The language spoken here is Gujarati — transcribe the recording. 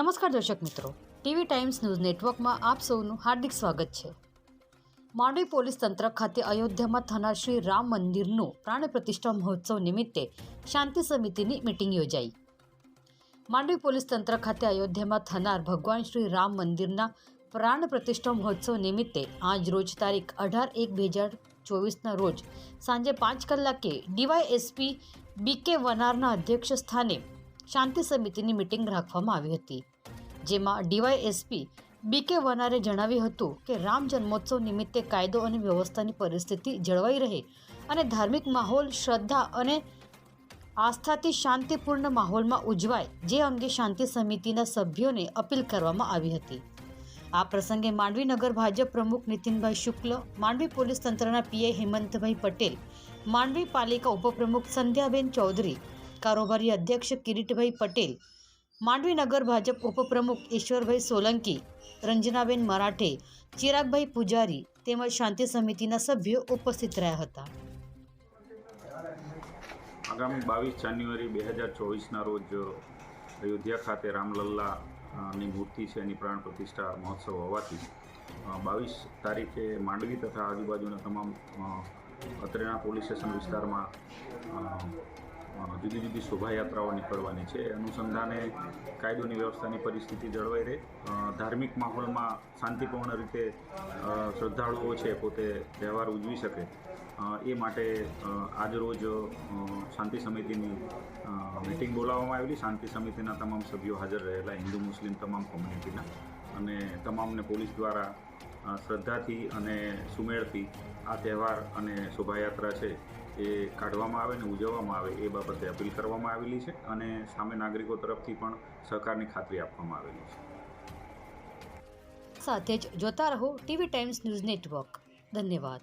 નમસ્કાર દર્શક મિત્રો. ટીવી ટાઈમ્સ ન્યૂઝ નેટવર્કમાં આપ સૌનું હાર્દિક સ્વાગત છે. માંડવી પોલીસ તંત્ર ખાતે અયોધ્યામાં થનાર શ્રી રામ મંદિરનું પ્રાણ પ્રતિષ્ઠા મહોત્સવ નિમિત્તે શાંતિ સમિતિની મિટિંગ યોજાઈ. માંડવી પોલીસ તંત્ર ખાતે અયોધ્યામાં થનાર ભગવાન શ્રી રામ મંદિરના પ્રાણ પ્રતિષ્ઠા મહોત્સવ નિમિત્તે આજ રોજ તારીખ અઢાર એક બે હજાર ચોવીસના રોજ સાંજે પાંચ કલાકે ડીવાયએસપી બીકે વનારના અધ્યક્ષ સ્થાને શાંતિ સમિતિની મિટિંગ રાખવામાં આવી હતી. જેમાં ડીવાયએસપી બીકે વનારે જણાવ્યું હતું કે રામ જન્મોત્સવ નિમિત્તે કાયદો અને વ્યવસ્થાની પરિસ્થિતિ જળવાઈ રહે અને ધાર્મિક માહોલ, શ્રદ્ધા અને આસ્થાથી શાંતિપૂર્ણ માહોલમાં ઉજવાય જે અંગે શાંતિ સમિતિના સભ્યોને અપીલ કરવામાં આવી હતી. આ પ્રસંગે માંડવી નગર ભાજપ પ્રમુખ નીતિનભાઈ શુક્લ, માંડવી પોલીસ તંત્રના પીએ હેમંતભાઈ પટેલ, માંડવી પાલિકા ઉપપ્રમુખ સંધ્યાબેન ચૌધરી, કારોબારી અધ્યક્ષ કિરીટભાઈ પટેલ માંડવી નગર ભાજપ ઉપપ્રમુખ ઈશ્વરભાઈ સોલંકી, રંજનાબેન મરાઠે, ચિરાગભાઈ પૂજારી તેમજ શાંતિ સમિતિના સભ્યો ઉપસ્થિત રહ્યા હતા. આગામી બાવીસ જાન્યુઆરી બે હજાર ચોવીસના રોજ અયોધ્યા ખાતે રામલલ્લાની મૂર્તિ છે એની પ્રાણ પ્રતિષ્ઠા મહોત્સવ હોવાથી બાવીસ તારીખે માંડવી તથા આજુબાજુના તમામ અત્રેના પોલીસ સ્ટેશન વિસ્તારમાં જુદી જુદી શોભાયાત્રાઓ નીકળવાની છે. અનુસંધાને કાયદોની વ્યવસ્થાની પરિસ્થિતિ જળવાઈ રહે. ધાર્મિક માહોલમાં શાંતિપૂર્ણ રીતે શ્રદ્ધાળુઓ છે પોતે તહેવાર ઉજવી શકે. એ માટે આજરોજ શાંતિ સમિતિની મિટિંગ બોલાવવામાં આવેલી. શાંતિ સમિતિના તમામ સભ્યો હાજર રહેલા, હિન્દુ, મુસ્લિમ તમામ કોમ્યુનિટીના અને તમામને પોલીસ દ્વારા શ્રદ્ધાથી અને સુમેળથી આ તહેવાર અને શોભાયાત્રા છે એ કાઢવામાં આવે અને ઉજવવામાં આવે એ બાબતે અપીલ કરવામાં આવેલી છે અને સામે નાગરિકો તરફથી પણ સહકારની ખાતરી આપવામાં આવેલી છે. સાથે જ જોતા રહો ટીવી ટાઈમ્સ ન્યૂઝ નેટવર્ક. ધન્યવાદ.